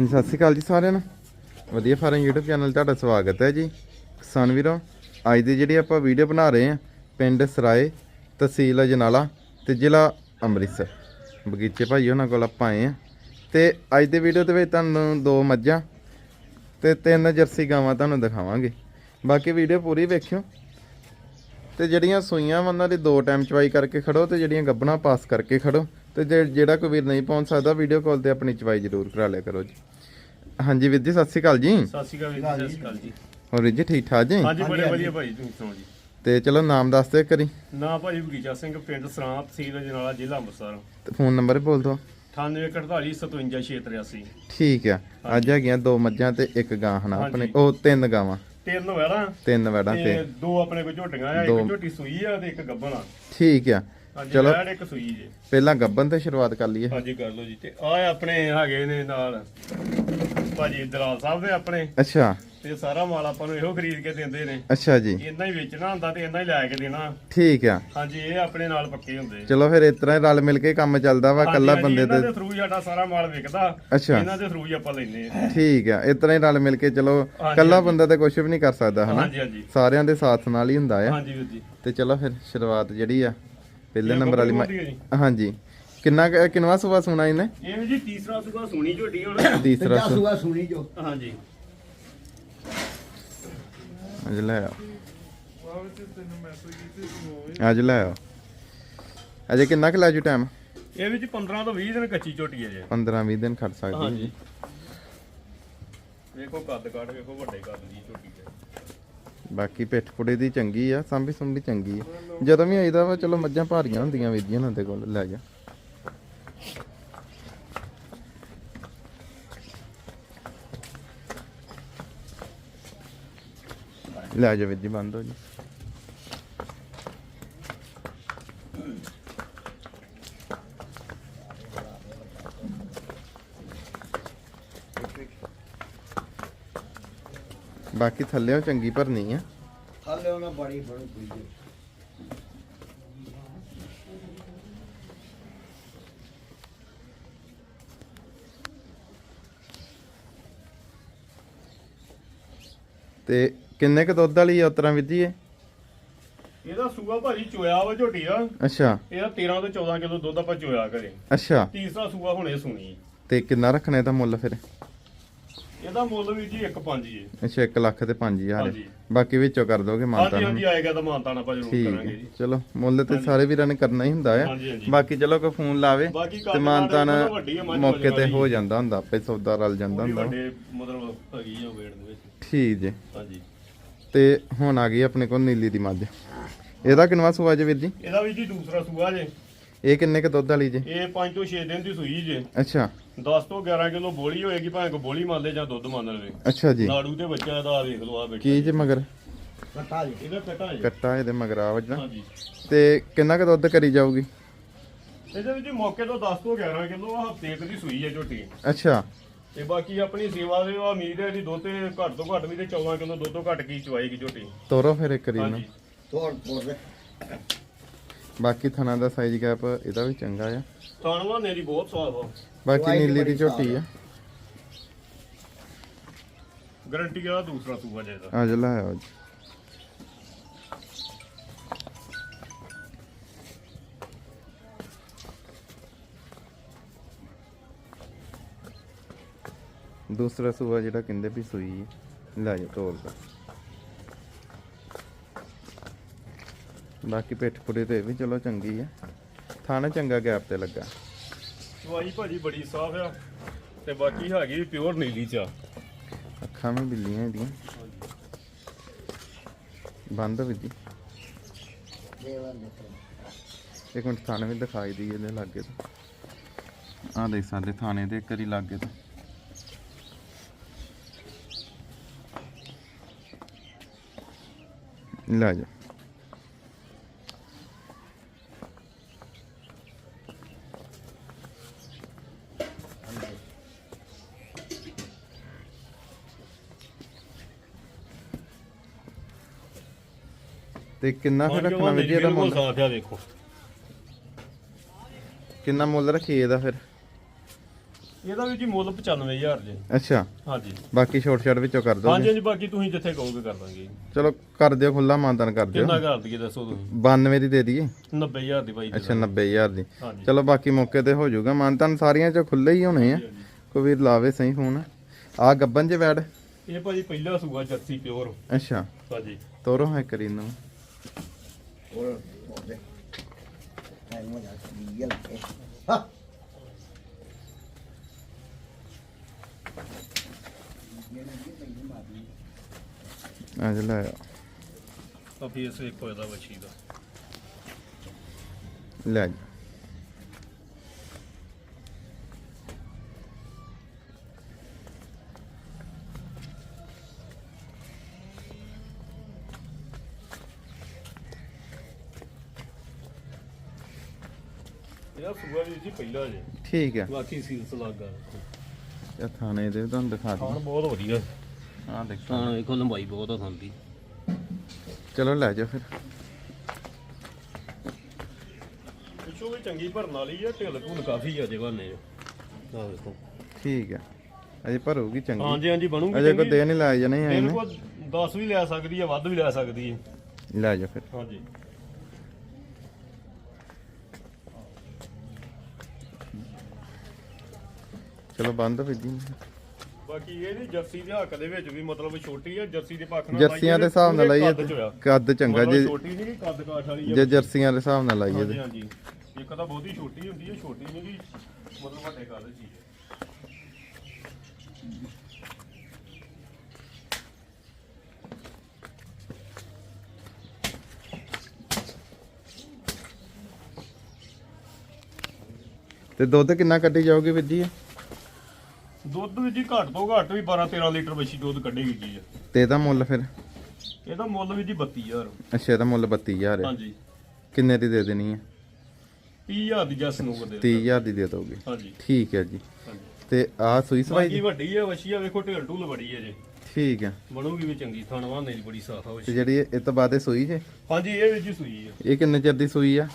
ਹਾਂਜੀ, ਸਤਿ ਸ਼੍ਰੀ ਅਕਾਲ ਜੀ ਸਾਰਿਆਂ ਨੂੰ। ਵਧੀਆ ਫਾਰਮ YouTube ਚੈਨਲ ਤੁਹਾਡਾ ਸਵਾਗਤ ਹੈ ਜੀ। ਕਿਸਾਨ ਵੀਰੋ, ਅੱਜ ਦੀ ਜਿਹੜੀ ਆਪਾਂ ਵੀਡੀਓ ਬਣਾ ਰਹੇ ਹਾਂ, ਪਿੰਡ ਸਰਾਏ ਤਹਿਸੀਲ ਅਜਨਾਲਾ ਤੇ ਜ਼ਿਲ੍ਹਾ ਅੰਮ੍ਰਿਤਸਰ। ਬਗੀਚੇ ਭਾਈ ਉਹਨਾਂ ਕੋਲ ਆਪਾਂ ਆਏ ਹਾਂ ਤੇ ਅੱਜ ਦੇ ਵੀਡੀਓ ਦੇ ਵਿੱਚ ਤੁਹਾਨੂੰ ਦੋ ਮੱਝਾਂ ਤੇ ਤਿੰਨ ਜਰਸੀ ਗਾਵਾਂ ਤੁਹਾਨੂੰ ਦਿਖਾਵਾਂਗੇ। ਬਾਕੀ ਵੀਡੀਓ ਪੂਰੀ ਵੇਖਿਓ। ਤੇ ਜਿਹੜੀਆਂ ਸੂਈਆਂ ਵਾ ਉਹਨਾਂ ਦੀ ਦੋ ਟਾਈਮ ਚਵਾਈ ਕਰਕੇ ਖੜੋ ਤੇ ਜਿਹੜੀਆਂ ਗੱਬਣਾ ਪਾਸ ਕਰਕੇ ਖੜੋ ਤੇ ਜੇ- ਜਿਹੜਾ ਕੋਈ ਵੀਰ ਨਹੀਂ ਪਹੁੰਚ ਸਕਦਾ ਵੀਡੀਓ ਕਾਲ ਤੇ ਆਪਣੀ ਚਵਾਈ ਜ਼ਰੂਰ ਕਰਾ ਲਿਆ ਕਰੋ ਜੀ। ਹਾਂਜੀ ਵੀਰ ਜੀ ਸਤਿ ਸ਼੍ਰੀ ਅਕਾਲ ਜੀ। ਸਤਿ ਸ਼੍ਰੀ ਅਕਾਲ ਵੀਰ ਜੀ, ਸਤਿ ਸ਼੍ਰੀ ਅਕਾਲ ਜੀ। ਹੋਰ ਵੀਰ ਜੀ ਠੀਕ ਠਾਕ ਜੀ? ਹਾਂਜੀ ਬੜੇ ਵਧੀਆ ਭਾਈ ਤੁਸੀਂ ਸੁਣਾਓ ਜੀ? ਤੇ ਚਲੋ ਨਾਮ ਦੱਸ ਦਿਓ ਕਰੀ ਨਾ ਭਾਜੀ ਬਗੀਚਾ ਸਿੰਘ ਪਿੰਡ ਸਰਾਂ ਤਹਿਸੀਲ ਅਜਨਾਲਾ ਜ਼ਿਲ੍ਹਾ ਅੰਮ੍ਰਿਤਸਰ। ਤੇ ਫੋਨ ਨੰਬਰ ਬੋਲ ਦਿਓ। 9848 57683 ਠੀਕ ਆ। ਅੱਜ ਹੈਗੀਆਂ ਦੋ ਮੱਝਾਂ ਤੇ ਇੱਕ ਗਾਂ ਹਨਾ? ਆਪਣੇ ਉਹ ਤਿੰਨ ਗਾਵਾਂ। ਤਿੰਨ ਵੈੜਾਂ। ਤਿੰਨ ਵੜਾਂ ਤੇ ਦੋ ਆਪਣੇ ਕੋਲ ਝੋਟੀਆਂ ਆ ਦੋ। ਇੱਕ ਝੋਟੀ ਸੂਈ ਆ ਤੇ ਇੱਕ ਗੱਬਣ ਆ। ਠੀਕ ਆ। ਚਲੋ। ਵੈੜ ਇੱਕ ਸੂਈ ਜੇ। ਪਹਿਲਾਂ ਗੱਬਨ ਤੇ ਸ਼ੁਰੂਆਤ ਕਰ ਲਈਏ। ਹਾਂਜੀ ਕਰ ਲਓ ਜੀ। ਤੇ ਆ ਆਪਣੇ ਹੈਗੇ ਨੇ ਨਾਲ। ਭਾਜੀ ਦਲਾਲ ਸਾਹਿਬ ਦੇ ਆਪਣੇ। ਅੱਛਾ। ਤੇ ਸਾਰਾ ਮਾਲ ਆਪਾਂ ਨੂੰ ਇਹੋ ਖਰੀਦ ਕੇ ਦਿੰਦੇ ਨੇ। ਅੱਛਾ ਜੀ। ਇੰਨਾ ਹੀ ਵੇਚਣਾ ਹੁੰਦਾ ਤੇ ਇੰਨਾ ਹੀ ਲੈ ਕੇ ਦੇਣਾ। ਠੀਕ ਆ। ਹਾਂਜੀ ਇਹ ਆਪਣੇ ਨਾਲ ਪੱਕੇ ਹੁੰਦੇ। ਚਲੋ ਫਿਰ ਇਸ ਤਰ੍ਹਾਂ ਹੀ ਰਲ ਮਿਲ ਕੇ ਕੰਮ ਚੱਲਦਾ ਵਾ ਹਾਂਜੀ, ਕੱਲਾ ਹਾਂਜੀ, ਬੰਦੇ ਇਹਨਾਂ ਤੇ ਦੇ ਥਰੂ ਸਾਡਾ ਸਾਰਾ ਮਾਲ ਵਿਕਦਾ। ਅੱਛਾ। ਇਹਨਾਂ ਦੇ ਥਰੂ ਹੀ ਆਪਾਂ ਲੈਨੇ ਆ ਠੀਕ ਆ ਇਸ ਤਰ੍ਹਾਂ ਹੀ ਰਲ ਮਿਲ ਕੇ ਚਲੋ ਹਾਂਜੀ, ਕੱਲਾ ਹਾਂਜੀ। ਬੰਦਾ ਤੇ ਕੁਝ ਵੀ ਨਹੀਂ ਕਰ ਸਕਦਾ ਹਨਾ? ਹਾਂਜੀ ਹਾਂਜੀ। ਸਾਰਿਆਂ ਦੇ ਸਾਥ ਨਾਲ ਹੀ ਹੁੰਦਾ ਆ। ਹਾਂਜੀ ਵੀਰ ਜੀ। ਤੇ ਚਲੋ ਫਿਰ ਸ਼ੁਰੂਆਤ ਜਿਹੜੀ ਆ ਪਹਿਲੇ ਨੰਬਰ ਵਾਲੀ ਗੱਭਰੂ ਮ- ਦੀ ਹੈ ਜੀ। ਹਾਂਜੀ। ਕਿੰਨਾ ਕੁ- ਕਿੰਨਵਾਂ ਸੁਬਾ ਸੁਣਾ ਇਹਨੇ? ਇਹ ਵੀ ਜੀ ਤੀਸਰਾ ਸੁਗਾ ਸੋਣੀ ਝੋਟੀ ਹੁਣ। ਤੀਸਰਾ ਤੀਸਰਾ ਸੁ ਸੂਆ ਸੁਣੀ ਜੋ। ਹਾਂਜੀ। ਅੱਜ ਲੈ ਆਓ। ਅੱਜ ਲੈ ਆਓ। ਅਜੇ ਕਿੰਨਾ ਕੁ ਲੈ ਜੂ ਟਾਈਮ ਇਹ ਵਿੱਚ 15 ਤੋਂ 20 ਦਿਨ ਕੱਚੀ ਝੋਟੀ ਹੈ ਜੀ। 15 20 ਦਿਨ ਖੜ ਸਕਦੀ ਹਾਂਜੀ। ਵੇਖੋ ਕੱਦ ਕਾਠ ਵੇਖੋ ਵੱਡੇ ਕੱਦ ਦੀ ਝੋਟੀ ਹੈ। ਬਾਕੀ ਪਿੱਠ ਪੁੜੇ ਦੀ ਚੰਗੀ ਆ ਸਾਂਭੀ ਸੁੰਭੀ ਚੰਗੀ ਆ। ਜਦੋਂ ਵੀ ਆਈਦਾ ਵਾ ਚਲੋ ਮੱਝਾਂ ਭਾਰੀਆਂ ਹੁੰਦੀਆਂ ਵੇਦੀਆਂ ਉਹਨਾਂ ਦੇ ਕੋਲ ਲੈ ਜਾ। ਲੈ ਜਾ ਵੀਰ ਜੀ ਬੰਦ ਹੋ ਜੀ। ਬਾਕੀ ਥੱਲੇੋਂ ਚੰਗੀ ਭਰਨੀ ਆ। ਥੱਲੇ ਉਹਨਾਂ ਬੜੀ ਬੜੀ ਪਈ ਜੋ ਤੇ ਕਿੰਨੇ ਕ ਦੁੱਧ ਵਾਲੀ ਵੀਰ ਜੀ ਇਹ? ਇਹਦਾ ਸੂਆ ਭਾਜੀ ਚੋਇਆ ਵਾ ਝੋਟੀ ਦਾ। ਅੱਛਾ। ਇਹਦਾ 13 ਤੋਂ 14 ਕਿਲੋ ਦੁੱਧ ਆਪਾਂ ਚੋਇਆ ਕਰੇ ਅੱਛਾ। ਤੀਸਰਾ ਸੂਆ ਹੁਣੇ ਸੁਣੀ। ਤੇ ਕਿੰਨਾ ਰੱਖਣਾ ਇਹਦਾ ਮੁੱਲ ਫਿਰ? ਇਹਦਾ ਮੁੱਲ ਵੀ ਜੀ 1.5 ਜੀ ਅੱਛਾ 1 ਲੱਖ ਤੇ 5000 ਹਾਂਜੀ। ਬਾਕੀ ਵਿੱਚੋਂ ਕਰ ਦੋਗੇ ਮਾਨਤਾ ਹਾਂਜੀ ਹਾਂਜੀ ਆਏਗਾ ਤਾਂ ਮਾਨਤਾਨ ਆਪਾਂ ਜ਼ਰੂਰ ਕਰਾਂਗੇ ਹੈ। ਜੀ। ਚਲੋ ਮੁੱਲ ਤੇ ਸਾਰੇ ਵੀਰਾਂ ਨੇ ਕਰਨਾ ਹੀ ਹੁੰਦਾ ਆ। ਬਾਕੀ ਚਲੋ ਕੋਈ ਫੋਨ ਲਾਵੇ ਤੇ ਮੱਝ ਮੌਕੇ ਤੇ। ਹੋ ਜਾਂਦਾ ਹੁੰਦਾ ਆਪੇ ਸੌਦਾ ਰਲ ਜਾਂਦਾ ਹੁੰਦਾ। ਵੱਡੇ ਮਤਲਬ ਹੈਗੀ ਆ ਵੇੜ ਦੇ ਵਿੱਚ। ਠੀਕ ਜੇ। ਹਾਂਜੀ। ਤੇ ਹੁਣ ਆ ਗਈ ਆਪਣੇ ਕੋਲ ਨੀਲੀ ਦੀ ਮੱਝ। ਇਹਦਾ ਕਿੰਨਵਾ ਸੂਆ ਜੇ ਵੀਰ ਜੀ? ਇਹਦਾ ਵੀ ਜੀ ਦੂਸਰਾ ਸੂਆ ਜੇ। ਇਹ ਕਿੰਨੇ ਕ ਦੁੱਧ ਵਾਲੀ ਜੇ? ਇਹ 5 ਤੋਂ 6 ਦਿਨ ਦੀ ਸੂਈ ਜੇ। ਅੱਛਾ। 10 ਤੋਂ 11 ਕਿਲੋ ਬੋਲੀ ਹੋਏਗੀ ਭਾਵੇਂ ਕੋ ਬੋਲੀ ਮੰਨ ਲੈ ਜਾਂ ਦੁੱਧ ਮੰਨ ਲਵੇ। ਅੱਛਾ ਜੀ। ਨਾੜੂ ਤੇ ਬੱਚਾ ਇਹਦਾ ਆਹ ਵੇਖ ਲਓ ਆ ਬੈਠਾ ਕੀ ਜੇ ਮਗਰ? ਕੱਟਾ ਜੀ। ਇਹਦਾ ਕਟਾ ਜੀ। ਕੱਟਾ ਇਹਦੇ ਮਗਰਾ ਵੱਜਣਾ। ਹਾਂਜੀ। ਤੇ ਕਿੰਨਾ ਕ ਦੁੱਧ ਕਰੀ ਜਾਊਗੀ? ਇਹਦੇ ਵਿੱਚ ਮੌਕੇ ਤੋਂ 10 ਤੋਂ 11 ਕਿਲੋ ਆ ਹਫ਼ਤੇ ਦੀ ਸੂਈ ਹੈ ਝੋਟੀ। ਅੱਛਾ। ਤੇ ਬਾਕੀ ਆਪਣੀ ਸੇਵਾ ਦੇ ਆ ਉਮੀਦ ਹੈ ਇਹਦੀ ਦੁੱਧ ਤੇ ਘੱਟ ਤੋਂ ਘੱਟ ਵੀ ਤੇ 14 ਕਿਲੋ ਦੁੱਧ ਤੋਂ ਘੱਟ ਕੀ ਚਵਾਏਗੀ ਝੋਟੀ। ਤੋਰੋ ਫਿਰ ਇੱਕ ਰੀ ਨੂੰ ਹਾਂਜੀ ਤੋੜ ਤੋੜ ਦੇ। ਬਾਕੀ ਥਣਾ ਦਾ ਸਾਈਜ਼ ਗੈਪ ਇਹਦਾ ਵੀ ਚੰਗਾ ਆ। ਤਾਣਵਾ ਮੇਰੀ ਬਹੁਤ ਸਵਾਦ ਆ। ਬਾਕੀ ਨੀਲੀ ਦੀ ਝੋਟੀ ਆ। ਗਾਰੰਟੀ ਵਾਲਾ ਦੂਸਰਾ ਸੂਆ ਜੇ ਇਹਦਾ ਆ ਜਾ ਲੈ ਆਓ ਜੀ। ਦੂਸਰਾ ਸੂਆ ਜਿਹੜਾ ਕਹਿੰਦੇ ਵੀ ਸੂਈ ਲੈ ਜਾ ਤੋਲ ਦਾ ਬਾਕੀ ਪਿੱਠ ਪੁੜੇ ਤੇ ਵੀ ਚਲੋ ਚੰਗੀ ਆ। ਥਾਣਾ ਚੰਗਾ ਗੈਪ ਤੇ ਲੱਗਾ। ਚਵਾਈ ਭਾਜੀ ਬੜੀ ਸਾਫ਼ ਆ ਤੇ ਬਾਕੀ ਹੈਗੀ ਪਿਓਰ ਨੀਲੀ ਚ ਅੱਖਾਂ ਵੀ ਬਿੱਲੀਆਂ ਇਹਦੀਆਂ। ਬੰਦ ਵੀ ਦੇ ਇੱਕ ਮਿੰਟ ਥਾਣੇ ਵੀ ਦਿਖਾਈ ਦੀ ਇਹਦੇ ਲਾਗੇ ਤੋਂ। ਦੇਖ ਸਾਡੇ ਥਾਣੇ ਦੇ ਕਰੀ ਲਾਗੇ ਤੋਂ। ਲੈ ਜਾ ਤੇ ਕਿੰਨਾ ਫਿਰ ਰੱਖਣਾ ਵੀ ਜੀ ਇਹਦਾ ਮੁੱਲ? ਸਾਫ਼ ਆ ਵੇਖੋ ਕਿੰਨਾ ਮੁੱਲ ਰੱਖੀਏ ਇਹਦਾ ਫਿਰ? ਇਹਦਾ ਵੀ ਜੀ ਮੁੱਲ 95000 ਜੀ। ਅੱਛਾ। ਹਾਂਜੀ। ਬਾਕੀ ਛੋਟ ਛਾਟ ਵਿੱਚੋਂ ਕਰ ਹਾਂਜੀ ਦੋਗੇ ਹਾਂਜੀ ਬਾਕੀ ਤੁਸੀਂ ਜਿੱਥੇ ਕਹੋਗੇ ਕਰ ਦਾਂਗੇ। ਚਲੋ ਕਰ ਦਿਓ ਖੁੱਲਾ ਮਾਨਤਨ ਕਰ ਦਿਓ। ਕਿੰਨਾ ਕਰ ਦਈਏ ਦੱਸੋ ਤੁਸੀਂ? 92 ਦੀ ਦੇ ਦਈਏ। 90000 ਦੀ ਭਾਈ ਅੱਛਾ 90000 ਦੀ। ਹਾਂਜੀ। ਚਲੋ ਬਾਕੀ ਮੌਕੇ ਤੇ ਹੋ ਜਾਊਗਾ। ਮਾਨਤਨ ਸਾਰੀਆਂ ਚ ਖੁੱਲੇ ਹੀ ਹੋਣੇ ਆ। ਕੋਈ ਵੀਰ ਲਾਵੇ ਸਹੀ ਫੋਨ। ਆ ਗੱਬਨ ਜੇ ਵੈੜ ਇਹ ਭਾਜੀ ਪਹਿਲਾ ਸੂਆ ਜਰਸੀ ਪਿਓਰ। ਅੱਛਾ। ਹਾਂਜੀ ਤੋਰੋ ਹੈ ਕਰੀ ਨੂੰ ਹੋਰ ਤੋੜ ਦੇ ਐ ਮੋ ਜਾ ਡੀਲ ਕੇ ਹਾਂ ਆ ਜਾ ਲੈ ਆ। ਆ ਫੇਸ ਵੇਖੋ ਇਹਦਾ ਵੱਛੀ ਦਾ। ਲੈ। ਜਾ ਇਹਦਾ ਸੂਆ ਵੀ ਜੀ ਪਹਿਲਾ ਜੇ। ਠੀਕ ਆ ਬਾਕੀ ਸੀਲਸ ਲੱਗਾ ਇਹ ਥਾਣੇ ਦੇ ਤੁਹਾਨੂੰ ਦਿਖਾ ਖਾਣ ਦਈਏ ਬਹੁਤ ਵਧੀਆ। ਆ ਦੇਖੋ। ਹਾਂ ਵੇਖੋ ਲੰਬਾਈ ਬਹੁਤ ਆ ਚਲੋ ਲੈ ਜਾ ਫਿਰ। ਪਿੱਛੋਂ ਵੀ ਚੰਗੀ ਭਰਨ ਵਾਲੀ ਆ ਢਿੱਲ ਢੁੱਲ ਕਾਫੀ ਆ ਜਵਾਨੇ ਆ ਵੇਖੋ। ਠੀਕ ਆ। ਅਜੇ ਭਰੂਗੀ ਚੰਗੀ। ਹਾਂਜੀ ਹਾਂਜੀ ਬਣੂਗੀ ਅਜੇ ਕੋ ਚੰਗੀ। ਦੇ ਨਹੀਂ ਲਾਇਆ ਜਾਣੇ ਇਹਨੇ। ਕੋ 10 ਵੀ ਲੈ ਸਕਦੀ ਹੈ ਵੱਧ ਵੀ ਲੈ ਸਕਦੀ ਹੈ ਲੈ ਜਾ ਫਿਰ। ਹਾਂਜੀ। ਚਲੋ ਬੰਦ ਭੇਜੀ ਬਾਕੀ ਇਹ ਨਹੀਂ ਜਰਸੀ ਦੇ ਹੱਕ ਦੇ ਵਿੱਚ ਵੀ ਮਤਲਬ ਛੋਟੀ ਆ ਜਰਸੀ ਦੇ ਪੱਖ ਨਾਲ ਜਰਸੀਆਂ ਦੇ ਹਿਸਾਬ ਨਾਲ ਲਾਈਏ ਕੱਦ ਚੰਗਾ ਜੇ ਛੋਟੀ ਨਹੀਂ ਕੱਦ ਕਾਠ ਵਾਲੀ ਜੇ ਜਰਸੀਆਂ ਦੇ ਹਿਸਾਬ ਨਾਲ ਲਾਈਏ ਤੇ ਹਾਂਜੀ। ਇੱਕ ਤਾਂ ਬਹੁਤੀ ਛੋਟੀ ਹੁੰਦੀ ਹੈ ਛੋਟੀ ਨਹੀਂ ਕਿ ਮਤਲਬ ਵੱਡੇ ਕੱਦ ਦੀ ਚੀਜ਼ ਹੈ ਤੇ ਦੁੱਧ ਕਿੰਨਾ ਕੱਢੀ ਜਾਓਗੇ ਵੀਰ ਜੀ? ਦੁੱਧ ਵੀ ਜੀ ਘੱਟ ਤੋਂ ਘੱਟ ਵੀ 12 13 ਲੀਟਰ ਬੱਛੀ ਦੁੱਧ ਕੱਢੇਗੀ ਜੀ। ਤੇ ਇਹਦਾ ਮੁੱਲ ਫਿਰ? ਇਹਦਾ ਮੁੱਲ ਵੀ ਜੀ 32000 ਅੱਛਾ ਇਹਦਾ ਮੁੱਲ 32000 ਹੈ ਹਾਂਜੀ। ਕਿੰਨੇ ਦੀ ਦੇ ਦੇਣੀ ਹੈ 30000 ਦੀ ਜਸ ਨੂੰ ਦੇ 30000 ਦੀ ਦੇ ਦੋਗੇ। ਹਾਂਜੀ। ਠੀਕ ਹੈ ਜੀ। ਹਾਂਜੀ। ਤੇ ਆ ਸੂਈ ਸਵਾਈ ਬਾਕੀ ਜੀ ਵੱਡੀ ਹੈ ਵਛੀ ਆ ਵੇਖੋ ਢੇਲ ਢੂਲ ਬੜੀ ਹੈ ਜੀ। ਠੀਕ ਹੈ ਬਣੂਗੀ ਵੀ ਚੰਗੀ ਥਣ ਵਾਹਨੇ ਦੀ ਬੜੀ ਸਾਫ਼ ਆ ਤੇ ਵਛੀ। ਜਿਹੜੀ ਇਹ ਇਹ ਤੋਂ ਬਾਅਦ ਇਹ ਸੂਈ ਜੇ? ਹਾਂਜੀ ਇਹ ਵੀ ਜੀ ਸੂਈ ਹੈ ਇਹ ਕਿੰਨੇ ਚਿਰ ਦੀ ਸੂਈ ਆ?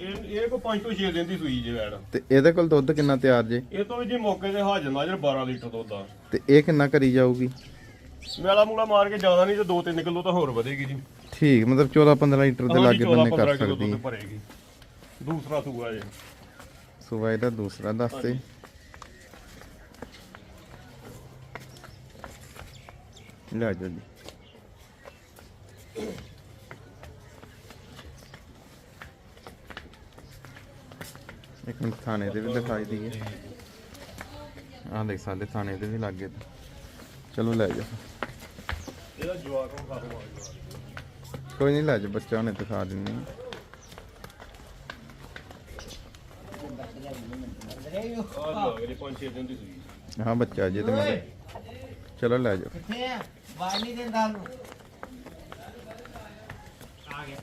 ਇਹ ਇਹ ਕੋ 5 ਤੋਂ 6 ਦਿਨ ਦੀ ਸੂਈ ਜੇ ਵੈੜ ਤੇ ਇਹਦੇ ਕੋਲ ਦੁੱਧ ਕਿੰਨਾ ਤਿਆਰ ਜੇ? ਇਹ ਤੋਂ ਵੀ ਜੀ ਮੌਕੇ ਤੇ ਹਾਜ਼ਰ ਨਾਜ਼ਰ 12 ਲੀਟਰ ਦੁੱਧ ਆ। ਤੇ ਇਹ ਕਿੰਨਾ ਕਰੀ ਜਾਊਗੀ? ਮੇਲਾ ਮੂਲਾ ਮਾਰ ਕੇ ਜ਼ਿਆਦਾ ਨਹੀਂ ਤੇ 2-3 ਕਿਲੋ ਤਾਂ ਹੋਰ ਵਧੇਗੀ ਜੀ। ਠੀਕ ਮਤਲਬ 14 15 ਲੀਟਰ ਦੇ ਲਾਗੇ 14 ਬੰਨੇ ਕਰ 15 ਕਿਲੋ ਸਕਦੀ ਹੈ। ਭਰੇਗੀ। ਦੂਸਰਾ ਸੂਆ ਜੇ। ਸੂਆ ਇਹਦਾ ਦੂਸਰਾ ਦੱਸ ਦੇ। ਲੈ ਜਾ। ਇੱਕ ਮਿੰਟ ਥਾਣੇ ਦੇ ਵੀ ਦਿਖਾਈ ਦਈਏ ਆਹ ਦੇਖ ਸਾਡੇ ਥਾਣੇ ਦੇ ਵੀ ਲੱਗੇ ਚਲੋ ਲੈ ਜਾ। ਇਹਦਾ ਜਵਾਕ ਨੂੰ ਖਾ ਦਵਾਂਗੇ ਕੋਈ ਨਹੀਂ ਲੈ ਜਾ ਬੱਚਾ ਉਹਨੇ ਦਿਖਾ ਦਿੰਨੀ ਆ। ਆ ਲੱਗ ਜੇ 5-6 ਦਿਨ ਦੀ ਸੂਈ ਹਾਂ ਬੱਚਾ ਜੇ ਤੇ ਮੈਂ ਚਲੋ ਲੈ ਜਾ। ਕਿੱਥੇ ਆ? ਬਾਹਰ ਨਹੀਂ ਦਿੰਦਾ ਨੂੰ ਆ ਗਿਆ।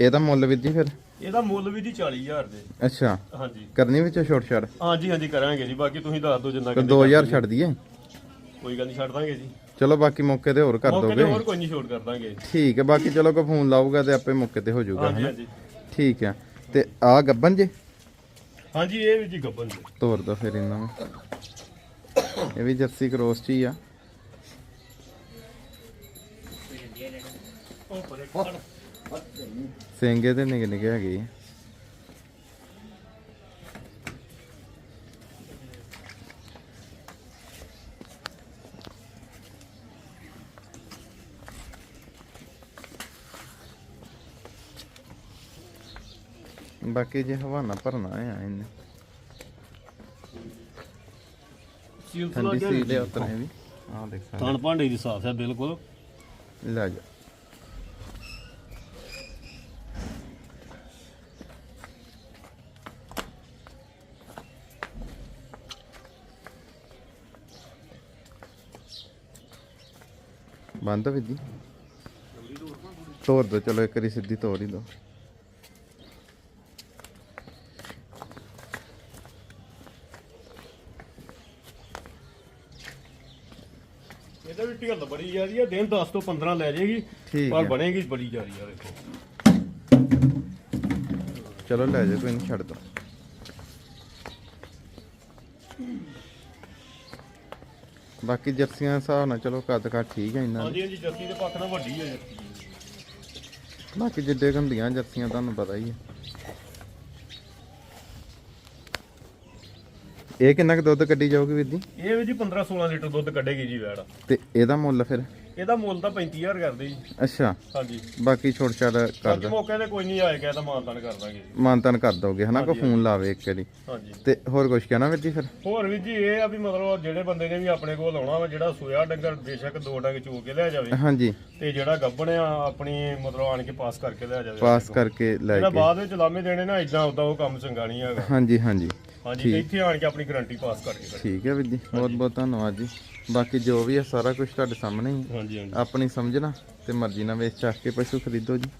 ਇਹਦਾ ਮੁੱਲ ਵੀਰ ਜੀ ਫਿਰ? ਇਹਦਾ ਮੁੱਲ ਵੀ ਜੀ 40000 ਦੇ। ਅੱਛਾ। ਹਾਂਜੀ। ਕਰਨੀ ਵਿੱਚ ਛੋਟ ਛੜ ਹਾਂਜੀ ਹਾਂਜੀ ਕਰਾਂਗੇ ਜੀ। ਬਾਕੀ ਤੁਸੀਂ ਦੱਸ ਦਿਓ ਜਿੰਨਾ ਕਹਿੰਦੇ 2000 ਛੱਡ ਦਈਏ? ਕੋਈ ਗੱਲ ਨਹੀਂ ਛੱਡ ਦਾਂਗੇ ਜੀ। ਚਲੋ ਬਾਕੀ ਮੌਕੇ ਤੇ ਹੋਰ ਕਰ ਮੌਕੇ ਤੇ ਦੋਗੇ। ਹੋਰ ਕੋਈ ਨਹੀਂ ਛੋਟ ਕਰ ਦਾਂਗੇ। ਠੀਕ ਹੈ ਬਾਕੀ ਚਲੋ ਕੋ ਫੋਨ ਲਾਊਗਾ ਤੇ ਆਪੇ ਮੌਕੇ ਤੇ ਹੋ ਜਾਊਗਾ ਹਾਂਜੀ ਹਾਂਜੀ। ਠੀਕ ਹੈ। ਤੇ ਆ ਗੱਬਨ ਜੇ? ਹਾਂਜੀ ਇਹ ਵੀ ਜੀ ਗੱਬਨ ਜੀ। ਤੋਰ ਦੋ ਫਿਰ ਇਹਨਾਂ ਨੂੰ। ਇਹ ਵੀ ਜਰਸੀ ਕ੍ਰੋਸ ਚ ਹੀ ਆ। ਉਹ ਪਰੇ ਸਿੰਗੇ ਤੇ ਨਿਕ ਨਿਕੇ ਹੈਗੇ ਆ। ਬਾਕੀ ਜੇ ਹਵਾਨਾ ਭਰਨਾ ਆ ਇਹਨੇ। ਠੰਡੀ ਸੀ ਦੇ ਉਤਰੇ ਵੀ। ਆ ਦੇਖ। ਸਕਦੇ ਥਣ ਭਾਂਡੇ ਦੀ ਸਾਫ਼ ਹੈ ਬਿਲਕੁਲ। ਲੈ ਜਾ ਬੰਦ ਵਿਧੀ ਤੋੜ ਦੋ ਚਲੋ ਇੱਕ ਵਾਰੀ ਸਿੱਧੀ ਤੋੜ ਹੀ ਦੋ। ਇਹਦਾ ਵੀ ਢਿੱਲ ਬੜੀ ਜ਼ਿਆਦੀ ਆ ਦਿਨ 10 ਤੋਂ 15 ਲੈ ਜਾਏਗੀ ਠੀਕ ਪਰ ਬਣੇਗੀ ਬੜੀ ਜ਼ਿਆਦੀ ਆ ਦੇਖੋ ਚਲੋ ਲੈ ਜਾਓ ਕੋਈ ਨਹੀਂ ਛੱਡ ਦੋ। ਬਾਕੀ ਜਰਸੀਆਂ ਦੇ ਹਿਸਾਬ ਨਾਲ ਚਲੋ ਕੱਦ ਕੱਦ ਠੀਕ ਹੈ ਇਹਨਾਂ ਹਾਂਜੀ ਦੀ। ਹਾਂਜੀ ਜੱਸੀ ਦੇ ਪੱਖ ਨਾਲ ਵੱਡੀ ਹੈ ਜੱਸੀ ਬਾਕੀ ਜਿੱਡੇ ਕੁ ਹੁੰਦੀਆਂ ਜਰਸੀਆਂ ਤੁਹਾਨੂੰ ਪਤਾ ਹੀ ਹੈ ਇਹ ਕਿੰਨਾ ਕੁ ਦੁੱਧ ਕੱਢੀ ਜਾਊਗੀ ਵੀਰ ਜੀ? ਇਹ ਵੀ ਜੀ 15 16 ਲੀਟਰ ਦੁੱਧ ਕੱਢੇਗੀ ਜੀ ਵੈੜ। ਤੇ ਇਹਦਾ ਮੁੱਲ ਫਿਰ? ਇਹਦਾ ਮੁੱਲ ਤਾਂ 35000 ਕਰਦੇ ਜੀ। ਅੱਛਾ। ਹਾਂਜੀ। ਬਾਕੀ ਛੋਟ ਛਾੜ ਕਰ ਬਾਕੀ ਦੋ ਮੌਕੇ ਤੇ ਕੋਈ ਨਹੀਂ ਆਏਗਾ ਤਾਂ ਮਾਨਤਾਨ ਕਰ ਦਾਂਗੇ। ਮਾਨਤਨ ਕਰ ਦੋਗੇ ਹਨਾ? ਕੋ ਫੋਨ ਲਾਵੇ ਇੱਕ ਵਾਰੀ। ਹਾਂਜੀ। ਤੇ ਹੋਰ ਕੁਝ ਕਹਿਣਾ ਵੀਰ ਜੀ ਫਿਰ? ਹੋਰ ਵੀ ਜੀ ਇਹ ਆ ਵੀ ਮਤਲਬ ਜਿਹੜੇ ਬੰਦੇ ਨੇ ਵੀ ਆਪਣੇ ਕੋਲ ਆਉਣਾ ਵਾ ਜਿਹੜਾ ਸੋਇਆ ਡੰਗਰ ਬੇਸ਼ੱਕ ਦੋ ਡੰਗ ਚੋ ਕੇ ਲੈ ਜਾਵੇ ਹਾਂਜੀ। ਤੇ ਜਿਹੜਾ ਗੱਬਣ ਆ ਆਪਣੀ ਮਤਲਬ ਆਣ ਕੇ ਪਾਸ ਕਰਕੇ ਲੈ ਜਾਵੇ। ਪਾਸ ਕਰਕੇ ਲੈ ਜਿਹੜਾ ਕੇ। ਬਾਅਦ ਵਿੱਚ ਲਾਮੇ ਦੇਣੇ ਨਾ ਇਦਾਂ ਉਦਾਂ ਉਹ ਕੰਮ ਚੰਗਾ ਨਹੀਂ ਹੈਗਾ। ਹਾਂਜੀ ਹਾਂਜੀ। ਹਾਂਜੀ ਤੇ ਇੱਥੇ ਆਣ ਕੇ ਆਪਣੀ ਗਾਰੰਟੀ ਪਾਸ ਕਰਕੇ ਕੱਢੇ। ਠੀਕ ਹੈ ਵੀਰ ਜੀ ਬਹੁਤ ਬਹੁਤ ਧੰਨਵਾਦ ਜੀ। ਬਾਕੀ ਜੋ ਵੀ ਹੈ ਸਾਰਾ ਕੁਝ ਤੁਹਾਡੇ ਸਾਹਮਣੇ ਹੀ। ਹੈ। ਹਾਂਜੀ ਹਾਂਜੀ। ਆਪਣੀ ਸਮਝਣਾ ਤੇ ਮਰਜ਼ੀ ਨਾਲ ਵੇਚ ਚੱਕ ਕੇ ਪਸ਼ੂ ਖਰੀਦੋ ਜੀ।